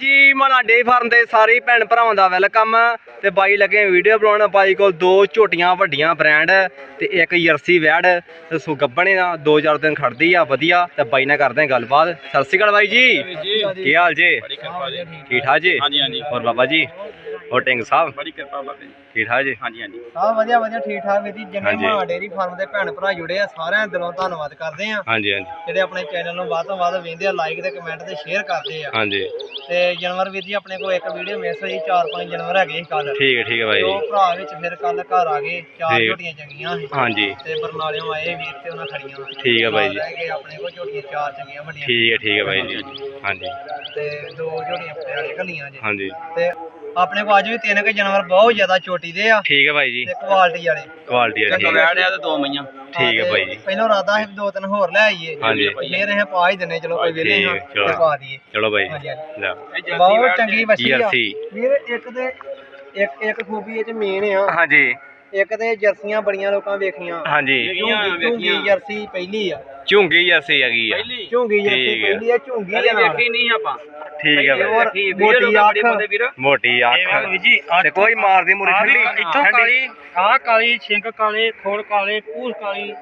ਜੀ ਮਾਣਾ ਡੇ ਫਾਰਮ ਦੇ ਸਾਰੇ ਭੈਣ ਭਰਾਵਾਂ ਦਾ ਵੈਲਕਮ ਤੇ ਬਾਈ ਲੱਗੇ ਵੀਡੀਓ ਬਣਾਉਣ। ਬਾਈ ਕੋਲ ਦੋ ਝੋਟੀਆਂ ਵੱਡੀਆਂ ਬ੍ਰਾਂਡ ਤੇ ਇੱਕ ਜਰਸੀ ਵੈੜ ਤੇ ਸੋ ਗੱਬਣੇ ਦਾ ਦੋ ਚਾਰ ਦਿਨ ਖੜਦੀ ਆ ਵਧੀਆ। ਤੇ ਬਾਈ ਨਾਲ ਕਰਦੇ ਆ ਗੱਲਬਾਤ। ਸਤਿ ਸ਼੍ਰੀ ਅਕਾਲ ਬਾਈ ਜੀ। ਕੀ ਹਾਲ ਜੀ। ਠੀਕ ਠਾਕ ਜੀ? ਹਾਂਜੀ ਹਾਂਜੀ। ਹੋਰ ਬਾਬਾ ਜੀ? ਟਿੰਗ ਸਾਹਿਬ? ਬੜੀ ਕਿਰਪਾ ਬਾਬੇ ਠੀਕ ਠਾਕ ਜੀ? ਹਾਂਜੀ ਹਾਂਜੀ। ਹਾਂ ਵਧੀਆ ਵਧੀਆ ਠੀਕ ਠਾਕ ਵੀਰ ਜੀ। ਜਿੰਨੇ ਹਾਂਜੀ। ਮਾਂ ਡੇਰੀ ਫਾਰਮ ਦੇ ਭੈਣ ਭਰਾ ਜੁੜੇ ਆ ਸਾਰਿਆਂ ਦਾ ਦਿਲੋਂ ਧੰਨਵਾਦ ਕਰਦੇ ਆ। ਹਾਂਜੀ ਹਾਂਜੀ। ਜਿਹੜੇ ਆਪਣੇ ਚੈਨਲ ਨੂੰ ਵੱਧ ਤੋਂ ਵੱਧ ਵੇਖਦੇ ਆ ਲਾਈਕ ਤੇ ਕਮੈਂਟ ਤੇ ਸ਼ੇਅਰ ਕਰਦੇ ਆ। ਹਾਂਜੀ। ਤੇ ਜਾਨਵਰ ਵੀਰ ਜੀ ਆਪਣੇ ਕੋਲ ਇੱਕ ਵੀਡੀਓ ਮਿਸ ਹੋਈ ਚਾਰ ਪੰਜ ਜਾਨਵਰ ਹੈਗੇ ਸੀ ਕੱਲ ਠੀਕ ਹੈ ਠੀਕ ਹੈ ਬਾਈ ਉਹ ਜੀ। ਭਰਾ ਵਿੱਚ ਫਿਰ ਕੱਲ ਘਰ ਆ ਗਏ ਚਾਰ ਠੀਕ। ਝੋਟੀਆਂ ਚੰਗੀਆਂ ਸੀ। ਹਾਂਜੀ। ਤੇ ਬਰਨਾਲਿਓਂ ਆਏ ਵੀਰ ਤੇ ਉਹਨਾਂ ਖੜੀਆਂ। ਠੀਕ ਹੈ ਬਾਈ ਜੀ। ਰਹਿ ਗਏ ਆਪਣੇ ਕੋਲ ਝੋਟੀਆਂ ਚਾਰ ਚੰਗੀਆਂ ਵੱਡੀਆਂ ਠੀਕ ਹੈ ਠੀਕ ਹੈ ਬਾਈ ਜੀ। ਹਾਂਜੀ। ਤੇ ਦੋ ਝੋਟੀਆਂ ਪਟਿਆਲੇ ਘੱਲੀਆਂ ਜੀ। ਹਾਂਜੀ। ਤੇ ਆਪਣੇ ਕੋਲ ਅੱਜ ਵੀ ਤਿੰਨ ਕੁ ਜਾਨਵਰ ਬਹੁਤ ਜ਼ਿਆਦਾ ਚੋਟੀ ਦੇ ਆ। ਠੀਕ ਹੈ ਬਾਈ ਜੀ। ਤੇ ਕੁਆਲਿਟੀ ਵਾਲੇ। ਕੁਆਲਿਟੀ ਇੱਕ ਠੀਕ ਹੈ ਆ ਤੇ ਦੋ ਮਈਆਂ। ਠੀਕ ਹੈ ਬਾਈ ਜੀ। ਪਹਿਲਾਂ ਰਾਦਾ ਸੀ ਦੋ ਤਿੰਨ ਹੋਰ ਲੈ ਆਈਏ। ਹਾਂਜੀ। ਫੇਰ ਇਹ ਪਾ ਹੀ ਦਿੰਨੇ ਚਲੋ ਕੋਈ ਵੇਲੇ ਹਾਂ ਠੀਕ, ਚਲੋ। ਤੇ ਪਾ ਦਈਏ। ਚਲੋ ਬਾਈ ਹਾਂਜੀ। ਲੈ ਬਹੁਤ ਚੰਗੀ। ਬੱਚੀ ਆ। ਜਰਸੀ। ਵੀਰ ਇੱਕ ਤੇ ਇੱਕ ਇੱਕ ਖੂਬੀ ਇਹ ਚ ਮੇਨ ਆ। ਹਾਂਜੀ। ਇੱਕ ਤੇ ਜਰਸੀਆਂ ਬੜੀਆਂ ਲੋਕਾਂ ਵੇਖੀਆਂ। ਹਾਂਜੀ। ਵੇਖੀਆਂ, ਝੂੰਗੀ। ਜਰਸੀ ਪਹਿਲੀ ਆ। ਝੁੰਗੀ ਜਰਸੀ ਹੈਗੀ ਆ। ਪਹਿਲੀ? ਝੂੰਗੀ ਜਰਸੀ ਠੀਕ ਆ। ਪਹਿਲੀ ਆ ਝੂੰਗੀ ਦੇ ਨਾਲ। ਵੇਖੀ ਨਹੀਂ ਆਪਾਂ। ਠੀਕ ਹੋਰ ਮੋਟੀ ਵੀਰ ਅੱਖ। ਬੜੀ ਵੀਰ। ਮੋਟੀ ਅੱਖ। ਜੀ ਤੇ ਕੋਈ ਮਾਰਦੀ ਮੁਰੀ ਠੰਡੀ। ਇੱਥੋਂ ਕਾਲੀ ਆਹ ਕਾਲੀ ਛਿੰਕ ਕਾਲੇ ਖੋਲ ਕਾਲੇ ਪੂਛ ਕਾਲੀ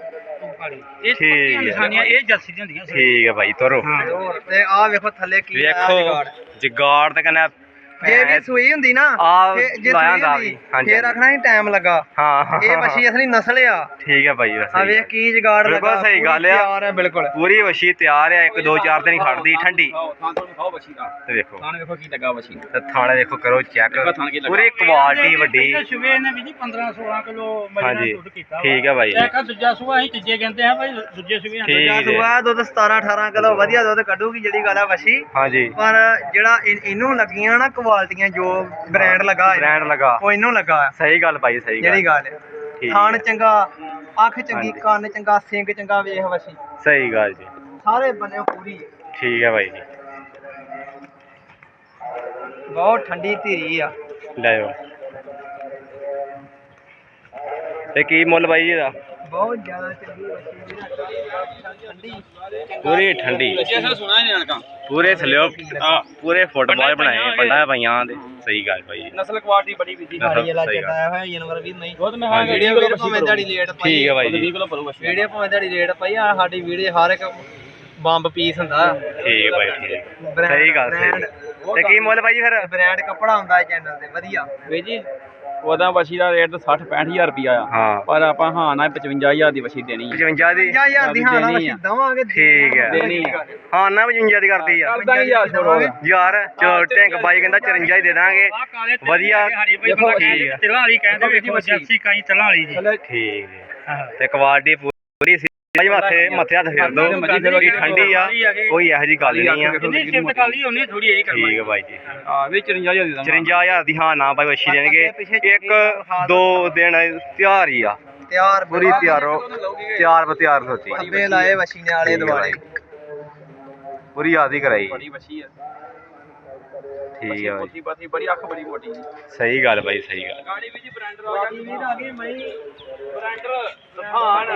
ਤੂੰ ਕਾਲੀ। ਇਹ ਠੀਕ ਪੱਕੀਆਂ ਹੈ। ਨਿਸ਼ਾਨੀਆਂ ਇਹ ਜਰਸੀ ਦੀਆਂ ਹੁੰਦੀਆਂ ਠੀਕ ਹੈ ਬਾਈ ਤੋਰੋ। ਤੇ ਹੋਰ ਤੇ ਆ ਵੇਖੋ ਥੱਲੇ ਕੀ ਆਇਆ ਵੇਖੋ। ਜਗਾੜ। ਤੇ ਕਹਿੰਦਾ ਜੇ ਵੀ ਸੂਈ ਹੁੰਦੀ ਨਾ ਆ ਜੇ ਲਾਇਆ ਸੂਈ ਹੁੰਦਾ ਹੁੰਦੀ ਵੀ, ਹਾਂਜੀ, ਫੇਰ ਆਖਣਾ ਹੀ ਟਾਈਮ ਲੱਗਾ। ਹਾਂ ਹਾਂ, ਇਹ ਹਾਂ, ਮੱਛੀ ਅਸਲੀ ਨਸਲ ਆ। ਠੀਕ ਹੈ ਬਾਈ ਆ। ਵੈਸੇ ਵੇਖ ਕੀ ਜਗਾੜ ਬਿਲਕੁਲ ਲੱਗਾ ਸਹੀ ਪੂਰੀ ਗੱਲ ਆ। ਤਿਆਰ ਹੈ ਬਿਲਕੁਲ। ਪੂਰੀ ਵਸ਼ੀ ਤਿਆਰ ਹੈ ਇੱਕ ਦੋ ਚਾਰ ਦਿਨ ਹੀ ਖੜਦੀ ਠੰਡੀ। ਥਾਂ ਤੋਂ ਖਾਓ ਬੱਚੀ ਦਾ। ਤੇ ਵੇਖੋ ਥਾਂ ਵੇਖੋ ਕੀ ਲੱਗਾ ਬੱਚੀ ਨੂੰ ਤੇ ਥਾਣੇ ਵੇਖੋ ਕਰੋ ਚੈੱਕ ਦੇਖੋ ਥਾਣ ਕੀ ਲੱਗਾ। ਪੂਰੀ ਕੁਆਲਿਟੀ ਵੱਡੀ। ਸੂਏ ਨੇ ਵੀ ਜੀ 15 16 ਕਿਲੋ ਮਜਨਾ ਹਾਂਜੀ, ਦੁੱਧ ਕੀਤਾ ਠੀਕ ਹੈ ਬਾਈ। ਇੱਕ ਦੂਜਾ ਸੂਆ ਅਸੀਂ ਤੀਜੇ ਕਹਿੰਦੇ ਆ ਭਾਈ ਦੂਜੇ ਸੂਏ ਠੀਕ ਜਾਂ। ਹੈ। ਸੁਆ ਦੁੱਧ 17 18 ਕਿਲੋ ਵਧੀਆ ਦੁੱਧ ਕੱਢੂਗੀ ਜਿਹੜੀ ਗੱਲ ਆ ਵਸ਼ੀ। ਹਾਂਜੀ। ਪਰ ਜਿਹੜਾ ਇਨ- ਇਹਨੂੰ ਲੱਗੀਆਂ ਨਾ ਕੁਆਲਟੀਆਂ ਜੋ ਬ੍ਰਾਂਡ ਲੱਗਾ ਹੈ ਬ੍ਰਾਂਡ ਲਗਾ। ਉਹ ਇਹਨੂੰ ਲੱਗਾ ਹੈ ਸਹੀ ਗੱਲ ਬਾਈ ਸਹੀ ਜਿਹੜੀ ਗੱਲ ਗੱਲ ਠੀਕ ਥਾਣ ਚੰਗਾ ਅੱਖ ਚੰਗੀ ਹਾਂਜੀ। ਕੰਨ ਚੰਗਾ ਸਿੰਗ ਚੰਗਾ ਵੇਖ ਵਸ਼ੀ। ਸਹੀ ਗੱਲ ਜੀ। ਸਾਰੇ ਬੰਨੇ ਪੂਰੀ ਹੈ। ਠੀਕ ਹੈ ਬਾਈ ਜੀ। ਬਹੁਤ ਠੰਡੀ ਧੀਰੀ ਆ। ਲੈ ਜਾਓ ਤੇ ਕੀ ਮੁੱਲ ਬਾਈ ਜੀ ਦਾ ਬਹੁਤ ਜ਼ਿਆਦਾ ਚੰਗੀ ਵਸ਼ੀ ਠੰਡੀ। ਪੂਰੀ ਠੰਡੀ। ਜੈਸਾ ਸੁਣਾ ਨਹੀਂ ਪੂਰੇ ਥੱਲਿਓ ਆ ਪੂਰੇ ਫੁੱਟਬਾਲ ਬਣਾਏ ਪੰਡਾ ਪਾਈਆਂ ਦੇ ਸਹੀ ਗੱਲ ਜੀ ਨਸਲ ਕੁਆਲਿਟੀ ਬੜੀ ਵਿਧੀ ਸਾਰੀ ਚੱਡਾ ਗੱਲ। ਹੋਇਆ ਜਾਨਵਰ ਵੀ ਨਹੀਂ। ਬਹੁਤ ਮੈਂ। ਵੀਡੀਓ ਵੀਡੀਓ ਭਾਵੇਂ ਦਿਹਾੜੀ ਲੇਟ ਪਾਈ ਠੀਕ ਹੈ ਬਾਈ 20 ਜੀ ਕਿਲੋ ਭਰੂ ਬੱਚੀ ਵੀਡੀਓ ਭਾਵੇਂ ਦਿਹਾੜੀ ਲੇਟ ਪਾਈ ਆ ਸਾਡੀ ਵੀਡੀਓ ਹਰ ਇੱਕ ਬੰਬ ਪੀਸ ਹੁੰਦਾ। ਠੀਕ ਹੈ ਬਾਈ ਠੀਕ ਸਹੀ ਗੱਲ ਸਹੀ। ਤੇ ਕੀ ਮੁੱਲ ਜੀ ਫਿਰ? ਬ੍ਰਾਂਡ ਕੱਪੜਾ ਹੁੰਦਾ ਚੈਨਲ ਤੇ ਵਧੀਆ। ਵੇ ਜੀ ਉਹਦਾ ਬੱਚੀ ਦਾ ਰੇਟ 60 65000 ਰੁਪਿਆ ਆ ਹਾਂ ਪਰ ਆਪਾਂ ਹਾਂ ਨਾ 55000 ਦੀ ਬੱਚੀ ਦੇਣੀ ਹੈ 55 ਦੀ 50000 ਦੀ ਹਾਂ ਨਾ ਦੇਣੀ ਵਸ਼ੀ ਆ। ਦਵਾਂਗੇ ਠੀਕ ਹੈ। ਦੇਣੀ ਆ। ਹਾਂ ਨਾ 55 ਦੀ ਕਰਦੀ ਆ ਕਰਦਾ ਹੀ ਯਾਰ ਛੋੜੋ ਯਾਰ ਚਲੋ ਟੈਂਕ ਬਾਈ ਕਹਿੰਦਾ 54 ਹੀ ਦੇ ਦਾਂਗੇ ਵਧੀਆ ਦੇਖੋ ਠੀਕ ਆ। ਤਿਲਾਂ ਵਾਲੀ ਕਹਿੰਦੇ ਦੇਖੋ ਵੇਖੋ ਬੱਚੀ। ਜਰਸੀ ਕਾਈ ਤਿਲਾਂ ਵਾਲੀ ਜੀ ਠੀਕ ਹੈ। ਤੇ ਕੁਆਲਿਟੀ ਪੂਰੀ ਸੀ ਬਾਈ ਮੱਥੇ ਮੱਥੇ ਹੱਥ ਫੇਰ ਦੋ। ਜਿਹੜੀ ਠੰਡੀ ਆ ਕੋਈ ਇਹੋ ਜੀ ਗੱਲ ਨਹੀਂ ਆ। ਜਿੰਨੀ ਸਿਫਤ ਕਾਲੀ ਉਹਨੀ ਥੋੜੀ ਇਹੀ ਕਰਵਾਈ ਠੀਕ ਹੈ ਬਾਈ ਜੀ। ਹਾਂ ਵੀ 54000 ਦੀ ਦਾਂਗਾ 54000 ਦੀ ਹਾਂ ਨਾ ਬਾਈ ਵਛੀ ਦੇਣਗੇ। ਇੱਕ ਦੋ ਦਿਨ ਤਿਆਰ ਹੀ ਆ। ਤਿਆਰ ਪੂਰੀ ਤਿਆਰੋ ਤਿਆਰ ਬ ਤਿਆਰ ਸੋਚੀ ਥੱਬੇ ਲਾਏ ਵਸ਼ੀ ਠੀਕ ਹੈ ਦੁਆਲੇ ਪੂਰੀ ਆਦੀ ਕਰਾਈ। ਬੜੀ ਬੱਚੀ ਆ। ਠੀਕ ਹੈ ਬਾਈ। ਬਾਤੀ ਬੜੀ ਅੱਖ ਬੜੀ ਮੋਟੀ ਜੀ ਸਹੀ ਗੱਲ ਬਾਈ ਸਹੀ ਗੱਲ। ਗਾੜੀ ਵਿੱਚ ਬ੍ਰਾਂਡਰ ਆ ਗਿਆ। ਵੀਰ ਆ ਗਏ ਮਈ। ਬ੍ਰਾਂਡਰ ਦਫਾਨ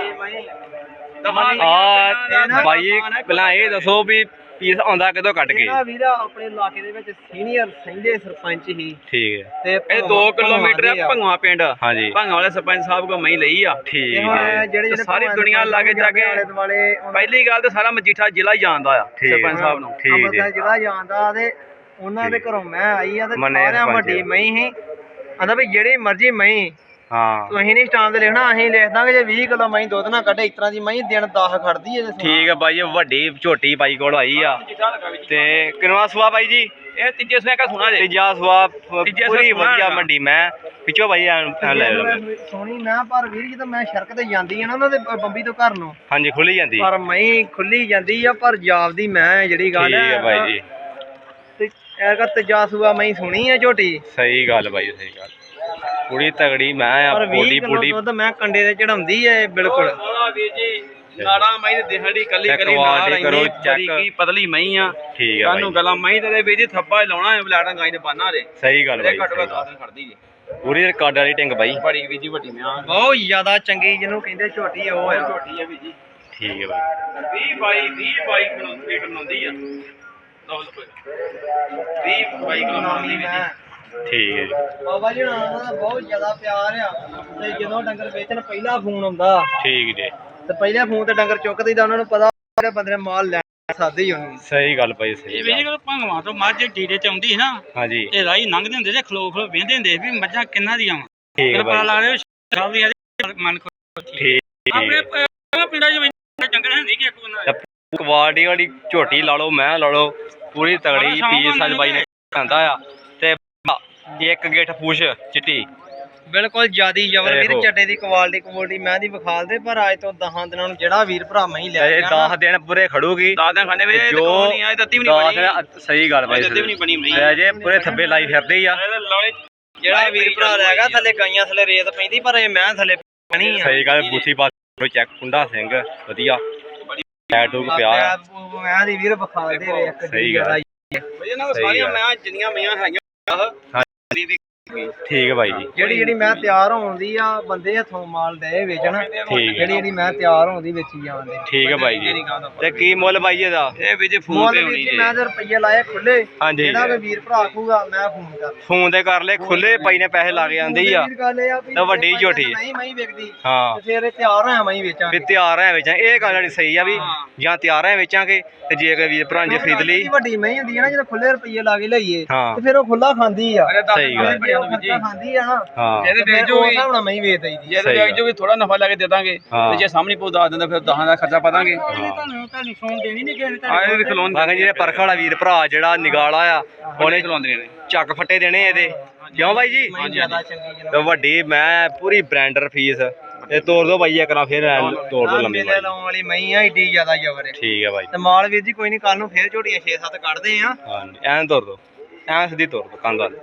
ਦਫਾਨ ਆ ਬਾਈ ਪਹਿਲਾਂ ਇਹ ਦੱਸੋ ਵੀ ਪੀਸ ਆਉਂਦਾ ਕਿਦੋਂ ਕੱਟ ਕੇ? ਇਹਦਾ ਵੀਰਾ ਆਪਣੇ ਇਲਾਕੇ ਦੇ ਵਿੱਚ ਸੀਨੀਅਰ ਸਹਿੰਦੇ ਸਰਪੰਚ ਹੀ। ਠੀਕ ਹੈ। ਤੇ ਇਹ 2 ਕਿਲੋਮੀਟਰ ਹੈ ਭੰਗਵਾ ਪਿੰਡ। ਹਾਂਜੀ। ਭੰਗਵਾ ਵਾਲੇ ਸਰਪੰਚ ਸਾਹਿਬ ਕੋ ਮੈਂ ਲਈ ਆ। ਠੀਕ ਹੁਣ ਹੈ। ਜਿਹੜੇ ਜਿਹੜੇ ਸਾਰੀ ਭਗਵਾਨ ਦੁਨੀਆ ਦੇ ਲਾਗੇ ਜਾ ਕੇ ਆਲੇ ਦੁਆਲੇ ਉਹਨਾਂ ਪਹਿਲੀ ਗੱਲ ਤੇ ਸਾਰਾ ਮਜੀਠਾ ਜ਼ਿਲ੍ਹਾ ਹੀ ਜਾਣਦਾ ਆ ਠੀਕ ਸਰਪੰਚ। ਸਾਹਿਬ ਨੂੰ। ਠੀਕ ਅੰਮ੍ਰਿਤਸਰ ਹੈ ਜ਼ਿਲ੍ਹਾ ਜਾਂਦਾ ਤੇ ਉਹਨਾਂ ਦੇ ਠੀਕ। ਘਰੋਂ ਮੈਂ ਆਈ ਆ ਤੇ ਮੰਨੇ ਸਾਰਿਆਂ ਸਰਪੰਚ ਵੱਡੀ ਆ। ਮਈ ਹੀ ਆਂਦਾ ਵੀ ਜਿਹੜੀ ਮਰਜ਼ੀ ਮਈ ਹਾਂ। ਤੁਸੀਂ ਨਹੀਂ ਸਟਾਮ ਤੇ ਲਿਖਣਾ ਅਸੀਂ ਲਿਖ ਦਾਂਗੇ ਜੇ 20 ਕਿਲੋ ਮਈ ਦੁੱਧ ਨਾ ਕੱਢੇ ਇਸ ਤਰ੍ਹਾਂ ਦੀ ਮਈ ਦਿਨ 10 ਖੜਦੀ ਹੈ ਠੀਕ ਹੈ ਬਾਈ ਇਹ ਵੱਡੀ ਝੋਟੀ ਬਾਈ ਕੋਲ ਆਈ ਆ। ਤੇ ਕਿਨਵਾ ਸੁਆ ਬਾਈ ਜੀ? ਇਹ ਤੀਜੇ ਸਨੇ ਕਾ ਸੁਣਾ ਜੇ ਤੀਜਾ ਸੁਆ ਤੀਜਾ ਪੂਰੀ ਸੁਆ ਵਧੀਆ ਹੈਗਾ। ਮੰਡੀ ਮੈਂ। ਪਿੱਛੋਂ ਬਾਈ ਐਂ ਐਂ ਲੈ ਲਓ। ਸੋਹਣੀ ਮੈਂ ਪਰ ਵੀਰ ਜਦੋਂ ਮੈਂ ਸੜਕ ਤੇ ਜਾਂਦੀ ਆ ਨਾ ਉਹਨਾਂ ਦੇ ਬ- ਬੰਬੀ ਤੋਂ ਘਰ ਨੂੰ ਹਾਂਜੀ ਖੁੱਲੀ ਜਾਂਦੀ। ਪਰ ਮਈ ਖੁੱਲੀ ਜਾਂਦੀ ਆ ਪਰ ਜਾਪਦੀ ਮੈਂ ਜਿਹੜੀ ਠੀਕ ਗੱਲ ਹੈ। ਬਾਈ ਜੀ। ਤੇ ਐਰਗਾ ਤਜਾ ਸੂਆ ਮਈ ਸੁਣੀ ਆ ਝੋਟੀ। ਸਹੀ ਗੱਲ ਬਾਈ ਸਹੀ ਗੱਲ। ਪੂਰੀ ਤਗੜੀ ਮੈਂ ਆ ਪਰ 20 ਬੋਡੀ ਕਿਲੋ ਦੁੱਧ ਮੈਂ ਕੰਡੇ ਤੇ ਚੜਾਉਂਦੀ ਐ ਬਿਲਕੁਲ। ਸੋਹਣਾ ਵੀਰ ਜੀ ਨਾੜਾ ਮਈ ਦੇ ਦਿਹਾੜੀ ਕੱਲੀ ਚੈੱਕ ਕੱਲੀ ਕੁਆਲਿਟੀ ਨਾੜ ਕਰੋ, ਇੰਨੀ ਚੈੱਕ। ਬਰੀਕੀ ਪਤਲੀ ਮਈ ਆ। ਠੀਕ ਹੈ ਕਾਨੂੰ ਬਾਈ। ਗਲਾ ਮਈ ਤੇ ਵੀਰ ਜੀ ਥੱਪਾ ਹੀ ਲਾਉਣਾ ਹੈ ਬਲਾਡਾਂ ਗਾਈ ਦੇ ਬਾਨਾ ਦੇ। ਸਹੀ ਗੱਲ ਇਹ ਬਾਈ ਘੱਟੋ ਸਹੀ ਘੱਟ ਗੱਲ। ਦਿਨ ਖੜਦੀ ਜੀ। ਪੂਰੀ ਰਿਕਾਰਡ ਵਾਲੀ ਟਿੰਗ ਬਾਈ। ਬੜੀ ਵੀਰ ਜੀ ਵੱਡੀ ਮਿਆਂ ਬਹੁਤ ਜ਼ਿਆਦਾ ਚੰਗੀ ਜਿਹਨੂੰ ਕਹਿੰਦੇ ਝੋਟੀ ਉਹ ਆ। ਛੋਟੀ ਹੈ ਵੀਰ ਜੀ। ਠੀਕ ਹੈ ਬਾਈ। 20 22 20 22 ਕਿਲੋ ਲੀਟਰ ਆ। ਵੀਹ ਬਾਈ ਕਿਲੋ ਨਾਮੀ ਮੈਂ ਠੀਕ ਹੈ ਜੀ। ਬਾਬਾ ਜੀ ਨਾਲ ਉਹਨਾਂ ਦਾ ਬਹੁਤ ਜ਼ਿਆਦਾ ਪਿਆਰ ਆ। ਤੇ ਜਦੋਂ ਡੰਗਰ ਵੇਚਣ ਪਹਿਲਾ ਫੋਨ ਆਉਂਦਾ। ਠੀਕ ਜੀ। ਤੇ ਪਹਿਲੇ ਫੋਨ ਤੇ ਡੰਗਰ ਚੁੱਕ ਦਈਦਾ ਉਹਨਾਂ ਨੂੰ ਪਤਾ ਜਿਹੜੇ ਬੰਦੇ ਨੇ ਮਾਲ ਲੈ ਸਾਦੇ ਹੀ ਉਹਨੂੰ ਸਹੀ ਗੱਲ ਭਾਈ ਸਹੀ ਇਹ ਵੀ ਗੱਲ। ਜਦੋਂ ਭੰਗਵਾ ਤੋਂ ਮੱਝ ਡੀਰੇ ਤੇ ਆਉਂਦੀ ਸੀ ਨਾ ਹਾਂਜੀ। ਇਹ ਰਾਈ ਲੰਘਦੇ ਹੁੰਦੇ ਤੇ ਖਲੋ ਖਲੋ ਵੇਂਦੇ ਹੁੰਦੇ ਸੀ ਵੀ ਮੱਝਾਂ ਕਿੰਨਾ ਦੀਆਂ ਵਾ। ਠੀਕ ਹੈ ਪਤਾ ਭਾਈ। ਲੱਗਦਾ ਸ਼ਰਾਬ ਦੀਆਂ ਮਨ ਕੋ ਠੀਕ ਆਪਣੇ ਹੈ ਪ- ਪਿੰਡਾਂ ਚ ਵੀ ਜੰਗਲ ਹੈ ਨਹੀਂ ਕਿ ਇੱਕ ਉਹਨਾਂ ਦੇ। ਕੁਆਲਿਟੀ ਵਾਲੀ ਝੋਟੀ ਲਾ ਲਓ ਮੈਂ ਲਾ ਲਓ ਪੂਰੀ ਤਗੜੀ ਪੀਸ ਅੱਜ ਬਾਈ ਨੇ ਖਾਂਦਾ ਆ। ਤੇ ਇੱਕ ਗਿੱਠ ਪੁਸ਼ ਚਿੱਟੀ। ਬਿਲਕੁਲ ਜਿਆਦੀ ਜ਼ਬਰ ਵੀਰ। ਚੱਡੇ ਦੀ ਕੁਆਲਿਟੀ ਕੁਆਲਿਟੀ ਮੈਂ ਦੀ ਵਿਖਾਲ ਦੇ ਪਰ ਅੱਜ ਤੋਂ 10 ਦਿਨਾਂ ਨੂੰ ਜਿਹੜਾ ਵੀਰ ਭਰਾ ਮੈਂ ਹੀ ਲੈ ਗਿਆ ਨਾ, 10 ਦਿਨ ਪੂਰੇ ਖੜੂਗੀ। ਦਸ ਦਿਨ ਜੋ ਤਾਂ ਨਹੀਂ ਆ ਇਹ ਦਿੱਤੀ ਵੀ ਨਹੀਂ ਬਣੀ। ਸਹੀ ਗੱਲ ਬਾਈ ਦਿੱਤੀ ਵੀ ਨਹੀਂ ਬਣੀ ਤੇ ਜੇ ਪੂਰੇ ਥੱਬੇ ਲਾਈ ਫਿਰਦੇ ਹੀ ਆ ਜਿਹੜਾ ਵੀਰ ਭਰਾ ਲੈ ਗਿਆ ਥੱਲੇ ਗਾਈਆਂ ਥੱਲੇ ਰੇਤ ਪੈਂਦੀ ਪਰ ਇਹ ਮੈਂ ਥੱਲੇ ਪੈਣੀ ਆ। ਸਹੀ ਗੱਲ ਬੂਥੀ ਪਾਸ ਚੈੱਕ ਕੁੰਡਾ ਸਿੰਘ ਵਧੀਆ। ਟੈਟੂ ਪਿਆ ਆ। ਮੈਂ ਦੀ ਵੀਰ ਵਿਖਾਲ ਦੇ ਵੇ ਇੱਕ ਸਹੀ ਗੱਲ। ਬਈ ਇਹਨਾਂ ਸਹੀ ਸਾਰੀਆਂ। ਮੈਂ ਜਿੰਨੀਆਂ ਮੀਆਂ ਹੈਗੀਆਂ ਠੀਕ ਹੈ ਬਾਈ ਜੀ। ਜਿਹੜੀ ਜਿਹੜੀ ਮੈਂ ਤਿਆਰ ਹੋਣ ਦੀ ਆ ਬੰਦੇ ਹੱਥੋਂ ਮਾਲ ਦੇ ਵੇਚਣ ਠੀਕ। ਜਿਹੜੀ ਜਿਹੜੀ ਮੈਂ ਤਿਆਰ ਹੋਣ ਦੀ ਵੇਚੀ ਜਾਂਦੇ। ਠੀਕ ਹੈ ਬਾਈ ਜੀ। ਤੇ ਕੀ ਮੁੱਲ ਬਾਈ ਇਹਦਾ? ਇਹ ਵੀ ਜੇ ਫੋਨ ਤੇ ਹੋਣੀ ਜੀ ਮੈਂ ਤੇ ਰੁਪਈਏ ਲਾਏ ਖੁੱਲੇ ਹਾਂਜੀ। ਜਿਹੜਾ ਕੋਈ ਵੀਰ ਭਰਾ ਆਖੂਗਾ ਮੈਂ ਫੋਨ ਕਰ ਫੋਨ ਤੇ ਕਰ ਲੈ ਖੁੱਲੇ ਪਾਈ ਨੇ ਪੈਸੇ ਲਾ ਕੇ ਆਂਦੇ ਆ। ਆ ਤਾਂ ਵੱਡੀ ਝੋਟੀ। ਨਹੀਂ ਮੈਂ ਹੀ ਵਿਕਦੀ ਹਾਂ। ਤੇ ਫਿਰ ਇਹ ਤਿਆਰ ਹੋਇਆ ਮੈਂ ਹੀ ਵੇਚਾਂਗੇ। ਵੀ ਤਿਆਰ ਹੈ ਵੇਚਾਂ। ਇਹ ਗੱਲ ਜਿਹੜੀ ਸਹੀ ਆ ਵੀ ਜਾਂ ਤਿਆਰ ਹੈ ਵੇਚਾਂਗੇ ਤੇ ਜੇ ਕੋਈ ਵੀਰ ਭਰਾ ਜੇ ਖਰੀਦ ਲਈ। ਵੱਡੀ ਮੈਂ ਹੁੰਦੀ ਹੈ ਨਾ ਜਦੋਂ ਖੁੱਲੇ ਰੁਪਈਏ ਲਾ ਕੇ ਲਈਏ ਤੇ ਫਿਰ ਉਹ ਖੁੱਲਾ ਖਾਂਦੀ ਆ। ਸਹੀ ਗੱਲ ਜੇ ਉਹ ਖਰਚਾ ਖਾਂਦੀ ਆ ਨਾ। ਹਾਂ। ਇਹਦੇ ਤੇ ਫਿਰ ਵੇਚ ਉਹ ਜੋ ਹਿਸਾਬ ਨਾਲ ਮੈਂ ਹੀ ਵੇਚ ਦਈਦੀ ਜੇ ਸਹੀ ਇਹਦੇ ਵੇਚ ਜੋ ਵੀ ਥੋੜਾ ਨਫਾ ਲੈ ਕੇ ਦੇ ਦਾਂਗੇ। ਹਾਂ। ਤੇ ਜੇ ਸਾਹਮਣੇ ਪੋ ਦੱਸ ਦਿੰਦਾ ਫਿਰ ਦਹਾਂ ਦਾ ਖਰਚਾ ਪਾ ਦਾਂਗੇ। ਤੁਹਾਨੂੰ ਤੁਹਾਨੂੰ ਫੋਨ ਦੇਣੀ ਨਹੀਂ ਕਿਸੇ ਆ ਇਹ ਵੀ ਖਲੋਣ ਮੈਂ ਕਿਹਾ ਜਿਹੜੇ ਪਰਖ ਵਾਲਾ ਵੀਰ ਭਰਾ ਜਿਹੜਾ ਨਿਗਾਲਾ ਆ ਉਹਨੇ ਖਲੋਂਦੇ ਨੇ। ਚੱਕ ਫੱਟੇ ਦੇਣੇ ਇਹਦੇ। ਕਿਉਂ ਬਾਈ ਜੀ? ਮੈਂ ਜ਼ਿਆਦਾ ਚੰਗੀ ਜਨਾਬ ਤੇ ਵੱਡੀ ਮੈਂ ਪੂਰੀ ਬ੍ਰਾਂਡਰ ਫੀਸ। ਇਹ ਤੋੜ ਦੋ ਬਾਈ ਇੱਕ ਨਾ ਫਿਰ ਐਂ ਤੋੜ ਦੋ ਲੰਮੀ ਮੇਲੇ ਮਾਰੀ ਲਾਉਣ ਵਾਲੀ ਮੈਂ ਆ ਏਡੀ ਜ਼ਿਆਦਾ ਜ਼ਬਰ ਹੈ ਠੀਕ ਹੈ ਬਾਈ। ਤੇ ਮਾਲ ਵੀਰ ਜੀ ਕੋਈ ਨਹੀਂ ਕੱਲ ਨੂੰ ਫੇਰ ਝੋਟੀਆਂ 6-7 ਕੱਢਦੇ ਆ। ਹਾਂਜੀ ਐਂ ਤੋੜ ਦੋ। ਐਂ ਸਿੱਧੀ ਤੋੜ ਦੋ ਕੰਧ ਵੱਲ।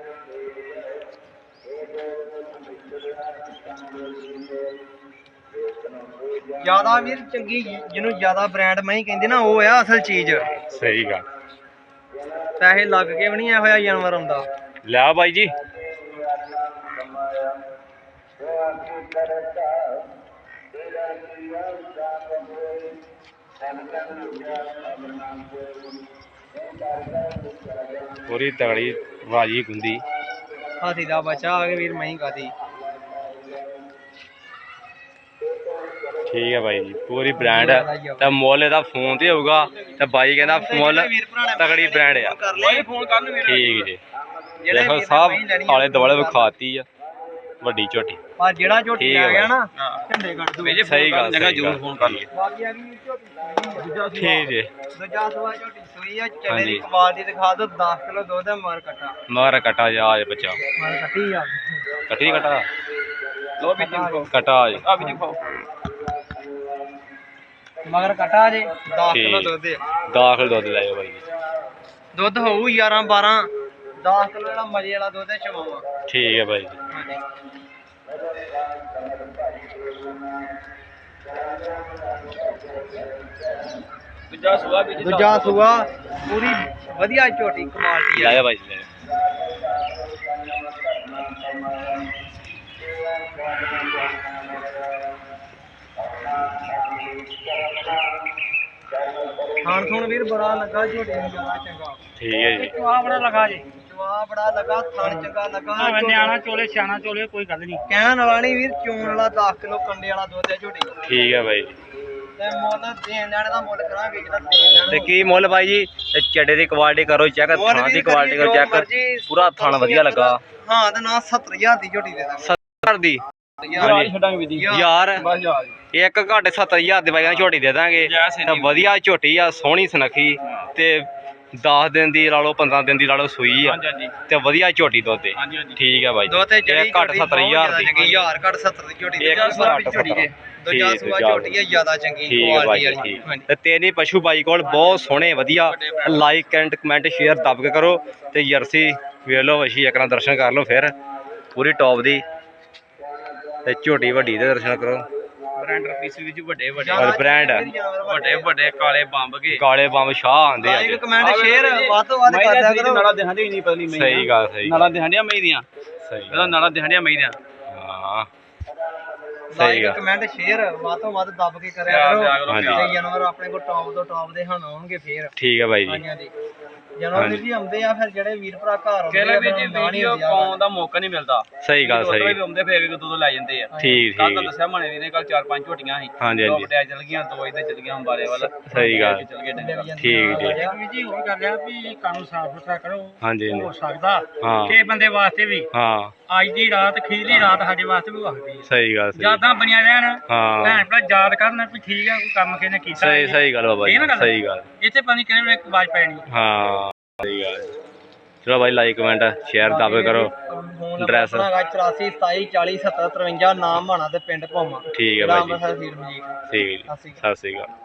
ਜ਼ਿਆਦਾ ਵੀਰ ਚੰਗੀ ਜਿਹਨੂੰ ਜ਼ਿਆਦਾ ਬ੍ਰਾਂਡ ਮੈਂ ਹੀ ਕਹਿੰਦੇ ਨਾ ਉਹ ਆ ਅਸਲ ਚੀਜ਼। ਸਹੀ ਗੱਲ। ਪੈਸੇ ਲੱਗ ਕੇ ਵੀ ਨਹੀਂ ਇਹੋ ਜਿਹਾ ਜਾਨਵਰ ਆਉਂਦਾ। ਲਿਆ ਬਾਈ ਜੀ। ਪੂਰੀ ਤਗੜੀ ਵਾਜੀ ਗੁੰਦੀ। ਹਾਥੀ ਦਾ ਬੱਚਾ ਆ ਕੇ ਵੀਰ ਮੈਂ ਹੀ ਕਾਦੀ ਠੀਕ ਹੈ ਬਾਈ ਜੀ ਪੂਰੀ ਬ੍ਰਾਂਡ ਤੇ ਮੁੱਲ ਇਹਦਾ ਫੋਨ ਤੇ ਹੋਊਗਾ ਤੇ ਬਾਈ ਕਹਿੰਦਾ ਮੁੱਲ ਤਗੜੀ ਬ੍ਰਾਂਡ ਆ। ਮੇਰੇ ਠੀਕ ਜੀ। ਦੇਖੋ ਲੈਣੀ ਆਲੇ ਦੁਆਲੇ ਵਿਖਾਤੀ ਆ ਵੱਡੀ ਝੋਟੀ। ਆ ਜਿਹੜਾ ਝੋਟੀ ਆ ਹੈ ਗਿਆ ਨਾ ਹਾਂ। ਝੰਡੇ ਕੱਢ ਦੂ ਵੇਜੇ ਸਹੀ ਗੱਲ ਸਹੀ ਜ਼ਰੂਰ ਫੋਨ ਕਰ ਲਈ ਬਾਕੀ ਆ ਗਈ। ਝੋਟੀ ਠੀਕ ਜੀ। ਦੂਜਾ ਸਵਾ ਝੋਟੀ ਸੂਈ ਆ ਚੱਲੇ। ਦੀ ਕੁਆਲਿਟੀ ਦਿਖਾ ਦੋ 10 ਕਿਲੋ ਦੁੱਧ ਹੈ ਮਾਰ ਕਟਾ। ਮਗਰ ਕਟਾ ਜਾ ਆ ਬੱਚਾ। ਮਾਰ ਕੱਟੀ ਆ। ਕੱਟੀ ਕਟਾ? ਲੋ ਵੀ ਜੀ ਕਟਾ ਆ ਆ ਵੀ ਜੀ ਖਾਓ ਮਗਰ ਕਟਾ ਜੇ। 10 ਕਿਲੋ ਠੀਕ। ਦੁੱਧ ਆ ਦਾਖਲ ਦੁੱਧ ਲੈ ਜਾਓ ਬਾਈ ਜੀ। ਦੁੱਧ ਹੋਊ 11 12 10 ਕਿਲੋ ਜਿਹੜਾ ਮਜੇ ਵਾਲਾ ਦੁੱਧ ਹੈ ਚਵਾਵਾ। ਠੀਕ ਹੈ ਬਾਈ ਜੀ। ਹਾਂਜੀ ਦੂਜਾ ਸੁਆ ਵੀ ਜੀ ਦੂਜਾ ਸੂਆ। ਪੂਰੀ ਵਧੀਆ ਝੋਟੀ ਕੁਆਲਿਟੀ ਲੈ ਆ ਜਾ ਬਾਈ ਜੀ ਲੈ ਖਾਣ ਖੂਣ ਵੀਰ ਬੜਾ ਲੱਗਾ ਝੋਟੀ ਨੂੰ ਜ਼ਿਆਦਾ ਚੰਗਾ। ਠੀਕ ਹੈ ਜੀ। ਆ ਬੜਾ ਲਗਾ ਜੇ। ਜਵਾ ਬੜਾ ਲੱਗਾ ਥਣ ਚੰਗਾ ਲੱਗਾ ਭਾਵੇਂ ਨਿਆਣਾ ਚੋਲੇ ਸਿਆਣਾ ਚੋਲੇ ਕੋਈ ਗੱਲ ਨਹੀਂ। ਕਹਿਣ ਵਾਲਾ ਨਹੀਂ ਵੀਰ ਚੂਣ ਵਾਲਾ 10 ਕਿਲੋ ਕੰਡੇ ਵਾਲਾ ਦੁੱਧ ਹੈ ਝੋਟੀ ਠੀਕ ਹੈ ਬਾਈ। ਤੇ ਮੁੱਲ ਦੇਣ ਲੈਣ ਦਾ ਮੁੱਲ ਕਰਾਂਗੇ ਜਿਹੜਾ ਦੇਣ ਲੈਣ ਤੇ ਕੀ ਮੁੱਲ ਬਾਈ ਜੀ? ਤੇ ਚੱਡੇ ਦੀ ਕੁਆਲਿਟੀ ਕਰੋ ਚੈੱਕ ਥਾਂ ਦੀ ਕੁਆਲਿਟੀ ਕਰੋ ਚੈੱਕ ਪੂਰਾ ਥਣ ਵਧੀਆ ਲੱਗਾ। ਹਾਂ ਤੇ ਨਾ 70000 ਦੀ ਝੋਟੀ ਦੇ ਦਾਂਗੇ। 70 ਦੀ? ਯਾਰ ਛੱਡਾਂਗੇ ਵੀ ਜੀ। ਯਾਰ। ਬਸ ਯਾਰ। ਇੱਕ ਘੱਟ 70000 ਦੇ ਬਾਈ ਨਾਲ ਝੋਟੀ ਦੇ ਦਾਂਗੇ। ਤਾਂ ਵਧੀਆ ਝੋਟੀ ਆ ਸੋਹਣੀ ਸੁਨੱਖੀ ਤੇ 10 ਦਿਨ ਦੀ ਲਾ ਲਓ 15 ਦਿਨ ਦੀ ਲਾ ਲਓ ਸੂਈ ਆ। ਤੇ ਵਧੀਆ ਝੋਟੀ ਦੁੱਧ ਹਾਂਜੀ ਠੀਕ ਆ ਬਾਈ। ਦੋ ਇਹ ਘੱਟ 70000 ਦੀ ਚੰਗੀ 1000 ਘੱਟ 70 ਦੀ ਝੋਟੀ ਇੱਕ ਘੱਟ ਝੋਟੀ ਦੂਜਾ ਸੂਆ ਝੋਟੀ ਹੈ ਜ਼ਿਆਦਾ ਚੰਗੀ ਕੁਆਲਿਟੀ ਵਾਲੀ। ਤੇ ਤੇਰੀ ਪਸ਼ੂ ਬਾਈ ਕੋਲ ਬਹੁਤ ਸੋਹਣੇ ਵਧੀਆ। ਲਾਈਕ ਐਂਡ ਕਮੈਂਟ ਸ਼ੇਅਰ ਦੱਬ ਕੇ ਕਰੋ। ਤੇ ਜਰਸੀ ਵੇਖ ਲਓ ਵਸ਼ੀ ਇੱਕ ਨਾਲ ਦਰਸ਼ਨ ਕਰ ਲਓ ਫਿਰ। ਪੂਰੀ ਟੌਪ ਦੀ। ਤੇ ਝੋਟੀ ਵੱਡੀ ਦੇ ਦਰਸ਼ਨ ਕਰੋ। ਬ੍ਰਾਂਡਰ ਪੀਸ ਵੀ ਜੀ ਵੱਡੇ ਵੱਡੇ ਔਰ ਆ। ਵੱਡੇ ਵੱਡੇ ਕਾਲੇ ਬੰਬ ਕੇ। ਕਾਲੇ ਬੰਬ ਸ਼ਾਹ ਆਂਦੇ ਲਾਈਕ ਅੱਜ। ਕਮੈਂਟ ਸ਼ੇਅਰ ਵੱਧ ਤੋਂ ਵੱਧ ਕਰ ਦਿਆ ਕਰੋ। ਨਾਲਾ ਦਿਹਾਂਦੇ ਹੀ ਨਹੀਂ ਪਤਲੀ ਮਈ ਸਹੀ ਗੱਲ ਸਹੀ ਨਾਲਾ ਦਿਹਾਂਦੀਆਂ ਮਈ ਦੀਆਂ। ਸਹੀ ਇਹਦਾ ਨਾਲਾ ਦਿਹਾਂਦੀਆਂ ਮਈ ਦੀਆਂ। ਹਾਂ। ਸਹੀ ਗੱਲ। ਕਮੈਂਟ ਸ਼ੇਅਰ ਵੱਧ ਤੋਂ ਵੱਧ ਦੱਬ ਕੇ ਕਰਿਆ ਕਰੋ। ਜਾਨਵਰ ਆਪਣੇ ਕੋਲ ਟੌਪ ਤੋਂ ਟੌਪ ਦੇ ਹਨ ਆਉਣਗੇ ਫੇਰ। ਠੀਕ ਹੈ ਬਾਈ ਜੀ। ਹਾਂਜੀ। ਦਿਨ ਜੀ ਆਉਂਦੇ ਆ ਫਿਰ ਜਿਹੜੇ ਵੀਰ ਭਰਾ ਘਰ ਆਉਂਦੇ ਵੀ ਜੀ ਨਾ ਵੀਡੀਓ ਹੁੰਦੀ ਆ ਪਾਉਣ ਦਾ ਮੌਕਾ ਨਹੀਂ ਮਿਲਦਾ। ਸਹੀ ਗੱਲ ਉਧਰ ਸਹੀ ਵੀ ਆਉਂਦੇ ਫੇਰ ਇੱਕ ਦੋ ਦੋ ਲੈ ਜਾਂਦੇ ਆ। ਠੀਕ ਕੱਲ ਤਾਂ ਠੀਕ। ਦੱਸਿਆ ਮਣੇ ਨੇ ਕੱਲ ਚਾਰ ਪੰਜ ਝੋਟੀਆਂ ਸੀ। ਹਾਂਜੀ, ਹਾਂਜੀ। ਦੋ ਪਟਿਆ ਚਲ ਗਈਆਂ ਦੋ ਇੱਧਰ ਚਲ ਗਈਆਂ ਅੰਬਾਰੇ ਵੱਲ। ਸਹੀ ਗੱਲ। ਚਲ ਗਏ ਡੰਗਰ। ਠੀਕ ਠੀਕ। ਇੱਕ ਵੀ ਜੀ ਹੋਰ ਗੱਲ ਆ ਵੀ ਕਾਨੂੰਨ ਸਾਫ਼ ਸੁਥਰਾ ਕਰੋ। ਹਾਂਜੀ ਹੋ ਸਕਦਾ ਹਾਂ। ਕਿਸੇ ਬੰਦੇ ਵਾਸਤੇ ਵੀ। ਹਾਂ। ਅੱਜ ਦੀ ਰਾਤ ਖੀਲੀ ਰਾਤ ਸਾਡੇ ਵਾਸਤੇ ਵੀ ਵਗਦੀ ਹੈ ਸਹੀ ਗੱਲ ਸਹੀ ਯਾਦਾਂ ਬਣੀਆਂ ਰਹਿਣ ਹਾਂ। ਭੈਣ ਭਰਾ ਯਾਦ ਕਰਨ ਵੀ ਠੀਕ ਆ ਕੋਈ ਕੰਮ ਕਿਸੇ ਨੇ ਕੀਤਾ ਸਹੀ। ਸਹੀ ਗੱਲ ਬਾਬਾ ਜੀ ਗੱਲ? ਸਹੀ ਗੱਲ। ਇੱਥੇ ਪਾਣੀ ਕਿਹੜੇ ਵੇਲੇ ਆਵਾਜ਼ ਪੈਣੀ ਹਾਂ ਸਹੀ ਗੱਲ। ਚਲੋ ਬਾਈ ਲਾਈਕ ਕਮੈਂਟ ਸ਼ੇਅਰ ਦਾਵੇ ਕਰੋ। Phone Address? ਆਪਣਾ ਹੈਗਾ 84 27 40 70 53 ਨਾਮ ਮਾਣਾ ਤੇ ਪਿੰਡ ਭੋਮਾ। ਠੀਕ ਹੈ ਬਾਈ ਜੀ। ਬਸਾ ਸੀਰ ਮਜੀਦ ਠੀਕ ਹੈ ਜੀ ਅਸੀਂ ਸਤਿ ਸ੍ਰੀ ਅਕਾਲ।